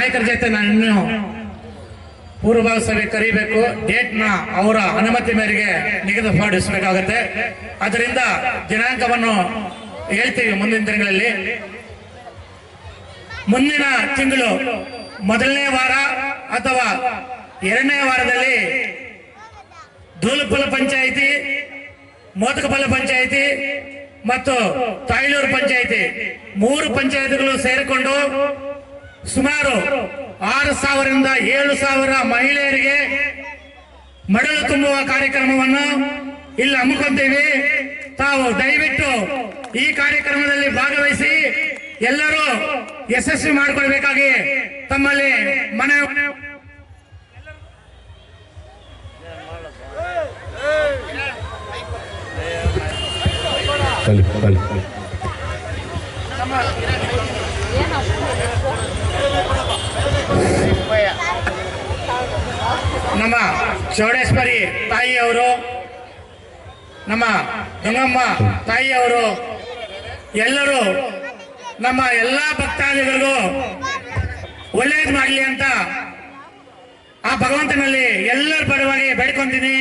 ನಾಯಕರ ಜೊತೆ ನಾನು ಇನ್ನೂ ಪೂರ್ವಭಾವಿ ಸಭೆ ಕರಿಬೇಕು. ಡೇಟ್ನ ಅವರ ಅನುಮತಿ ಮೇರೆಗೆ ನಿಗದಿಪಡಿಸಬೇಕಾಗುತ್ತೆ ಅದರಿಂದ ದಿನಾಂಕವನ್ನು ಹೇಳ್ತೀವಿ ಮುಂದಿನ ದಿನಗಳಲ್ಲಿ. ಮುಂದಿನ ತಿಂಗಳು ಮೊದಲನೇ ವಾರ ಅಥವಾ ಎರಡನೇ ವಾರದಲ್ಲಿ ಧೂಳುಪಲ ಪಂಚಾಯಿತಿ ಮೋದಕಪಲ ಪಂಚಾಯಿತಿ ಮತ್ತು ತಾಯ್ಲೂರು ಪಂಚಾಯಿತಿ. ಮೂರು ಪಂಚಾಯಿತಿಗಳು ಸೇರಿಕೊಂಡು ಸುಮಾರು ಆರು ಸಾವಿರದಿಂದ ಏಳು ಸಾವಿರ ಮಹಿಳೆಯರಿಗೆ ಮಡಲು ತುಂಬುವ ಕಾರ್ಯಕ್ರಮವನ್ನು ಇಲ್ಲಿ ಹಮ್ಮಿಕೊಂತೀವಿ. ತಾವು ದಯವಿಟ್ಟು ಈ ಕಾರ್ಯಕ್ರಮದಲ್ಲಿ ಭಾಗವಹಿಸಿ ಎಲ್ಲರೂ ಯಶಸ್ವಿ ಮಾಡಿಕೊಳ್ಬೇಕಾಗಿ ತಮ್ಮಲ್ಲಿ ಮನೆ ಬಲಿ ನಮ್ಮ ಚೌಡೇಶ್ವರಿ ತಾಯಿಯವರು, ನಮ್ಮ ಗಂಗಮ್ಮ ತಾಯಿಯವರು, ಎಲ್ಲರೂ ನಮ್ಮ ಎಲ್ಲ ಭಕ್ತಾದಿಗಳಿಗೂ ಒಳ್ಳೇದು ಮಾಡಲಿ ಅಂತ ಆ ಭಗವಂತನಲ್ಲಿ ಎಲ್ಲರ ಪರವಾಗಿ ಬೇಡ್ಕೊಂತೀನಿ.